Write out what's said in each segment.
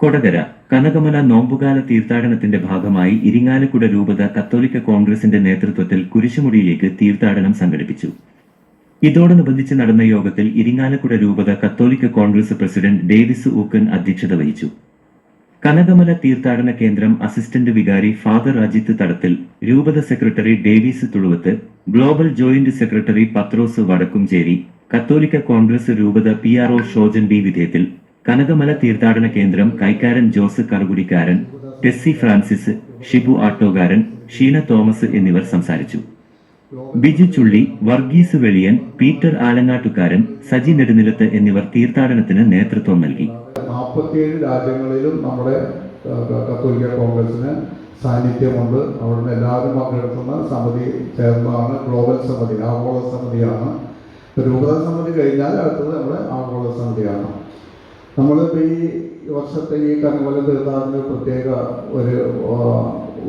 കൊടകര കനകമല നോമ്പുകാല തീർത്ഥാടനത്തിന്റെ ഭാഗമായി ഇരിങ്ങാലക്കുട രൂപത കത്തോലിക്ക കോൺഗ്രസിന്റെ നേതൃത്വത്തിൽ കുരിശുമുടിയിലേക്ക് തീർത്ഥാടനം സംഘടിപ്പിച്ചു. ഇതോടനുബന്ധിച്ച് നടന്ന യോഗത്തിൽ ഇരിങ്ങാലക്കുട രൂപത കത്തോലിക്ക കോൺഗ്രസ് പ്രസിഡന്റ് ഡേവിസ് ഊക്കൻ അധ്യക്ഷത വഹിച്ചു. കനകമല തീർത്ഥാടന കേന്ദ്രം അസിസ്റ്റന്റ് വികാരി ഫാദർ അജിത്ത് തടത്തിൽ രൂപത secretary Davis Thuluvath global joint secretary Pathros Vadakkumchery കത്തോലിക്ക കോൺഗ്രസ് രൂപത P R O Shojan B വിധേയത്തിൽ Kanakamala തീർത്ഥാടന കേന്ദ്രം കൈക്കാരൻ ജോസ് കറുകുടിക്കാരൻ ടെസ്സി ഫ്രാൻസിസ് ഷിബു ആട്ടോകാരൻ ഷീന തോമസ് എന്നിവർ സംസാരിച്ചു. ബിജു ചുള്ളി വർഗീസ് വെളിയൻ പീറ്റർ ആലങ്ങാട്ടുകാരൻ സജി നെടുനിലത്ത് എന്നിവർ തീർത്ഥാടനത്തിന് നേതൃത്വം നൽകി. നാൽപ്പത്തിയേഴ് രാജ്യങ്ങളിലും നമ്മുടെ കത്തോലിക്ക കോൺഗ്രസിന് സാന്നിധ്യമുണ്ട്. അവിടുന്ന് എല്ലാവരും പങ്കെടുക്കുന്ന സമിതി ചേർന്നതാണ് ഗ്ലോബൽ സമിതി ആഗോള സമിതിയാണ്. രൂപത സമിതി കഴിഞ്ഞാൽ അടുത്തത് നമ്മുടെ ആഗോള സമിതിയാണ്. നമ്മളിപ്പോൾ ഈ വർഷത്തെ ഈ കർമ്മല തീർത്ഥാടന പ്രത്യേക ഒരു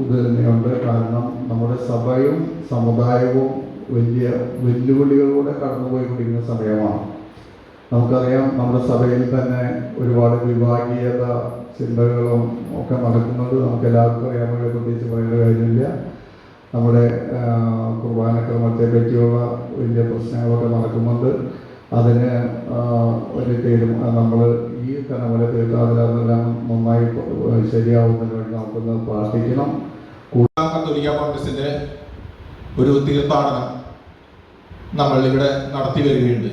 ഇത് തന്നെയുണ്ട്. കാരണം നമ്മുടെ സഭയും സമുദായവും വലിയ വെല്ലുവിളികളിലൂടെ കടന്നുപോയിക്കൊണ്ടിരിക്കുന്ന സമയമാണ്. നമുക്കറിയാം നമ്മുടെ സഭയിൽ തന്നെ ഒരുപാട് വിഭാഗീയത ചിന്തകളും ഒക്കെ നടക്കുന്നത് നമുക്ക് എല്ലാവർക്കും അറിയാമല്ലോ പ്രത്യേകിച്ച് പറയേണ്ട കാര്യമില്ല. നമ്മുടെ കുർബാന ക്രമത്തെ പറ്റിയുള്ള വലിയ പ്രശ്നങ്ങളൊക്കെ നടക്കുന്നുണ്ട്. അതിന് ഒരു തീരുമാനം നമ്മൾ ഈ കനമല തീർത്ഥാടനം നന്നായി ശരിയാവുന്നതിന് വേണ്ടി നമുക്കൊന്ന് പ്രാർത്ഥിക്കണം. മൂന്നാം കത്തോലിക്ക കോൺഗ്രസിന്റെ ഒരു തീർത്ഥാടനം നമ്മൾ ഇവിടെ നടത്തി വരികയുണ്ട്.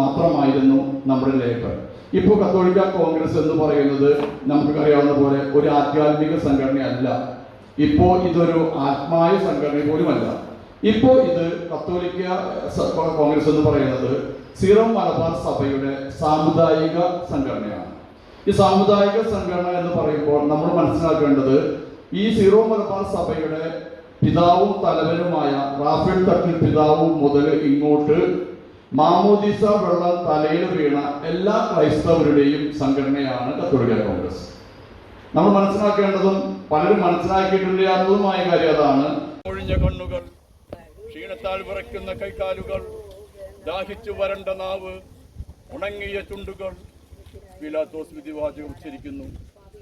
മാത്രമായിരുന്നു നമ്മുടെ ലേബർ ഇപ്പോൾ കത്തോലിക്ക കോൺഗ്രസ് എന്ന് പറയുന്നത് നമുക്കറിയാവുന്ന പോലെ ഒരു ആധ്യാത്മിക സംഘടനയല്ല. ഇപ്പോൾ ഇതൊരു ആത്മായ സംഘടന പോലുമല്ല. ഇപ്പോൾ ഇത് കത്തോലിക്ക കോൺഗ്രസ് എന്ന് പറയുന്നത് സീറോ മലബാർ സഭയുടെ സാമുദായിക സംഘടനയാണ്. ഈ സാമുദായിക സംഘടന എന്ന് പറയുമ്പോൾ നമ്മൾ മനസ്സിലാക്കേണ്ടത് ഈ സീറോ മലബാർ സഭയുടെ പിതാവും തലവനുമായ റാഫേൽ തട്ടിൽ പിതാവും മുതൽ ഇങ്ങോട്ട് മാമോദിസ വെള്ള തലയിൽ വീണ എല്ലാ ക്രൈസ്തവരുടെയും സംഘടനയാണ് കത്തോലിക്ക കോൺഗ്രസ്. നമ്മൾ മനസ്സിലാക്കേണ്ടതും പലരും മനസ്സിലാക്കിയിട്ടില്ലാത്തതുമായ കാര്യം അതാണ്. കണ്ണുകൾ ക്ഷീണത്താൽ വിറയ്ക്കുന്ന കൈകാലുകൾ ദാഹിച്ചു വരണ്ട നാവ് ഉണങ്ങിയ ചുണ്ടുകൾ. പീലാത്തോസ് വിധിവാചകം ഉച്ചരിക്കുന്നു.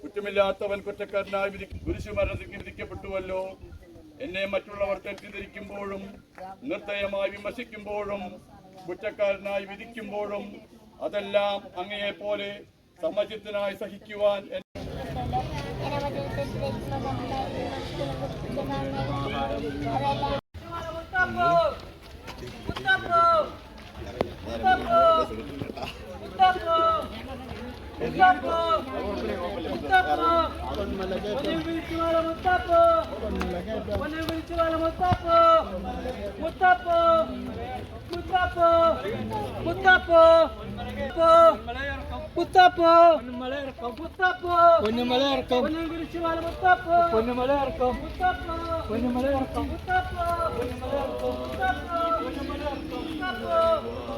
കുറ്റമില്ലാത്തവൻ കുറ്റക്കാരനായി വിധി വിധിക്കപ്പെട്ടുവല്ലോ എന്നെ മറ്റുള്ളവർ തെറ്റിദ്ധരിക്കുമ്പോഴും നിർദ്ദയമായി വിമർശിക്കുമ്പോഴും കുറ്റക്കാരനായി വിധിക്കുമ്പോഴും അതെല്ലാം അങ്ങയെ പോലെ സമചിത്തനായി സഹിക്കുവാൻ എന്നെ kota po, kota po, Mutapo! Mutapo! Mutapo! Mutapo! Mutapo! Mutapo! മുത്തപ്പ പൊന്നുമല ഇറക്കം. മുത്തപ്പ പൊന്നുമല ഇറക്കം. കുരിശുമല മുത്തപ്പ പൊന്നുമല ഇറക്കം. മുത്തപ്പ പൊന്നുമല ഇറക്കം. മുത്തപ്പ പൊന്നുമല ഇറക്കം. മുത്തപ്പ പൊന്നുമല ഇറക്കം. മുത്തപ്പ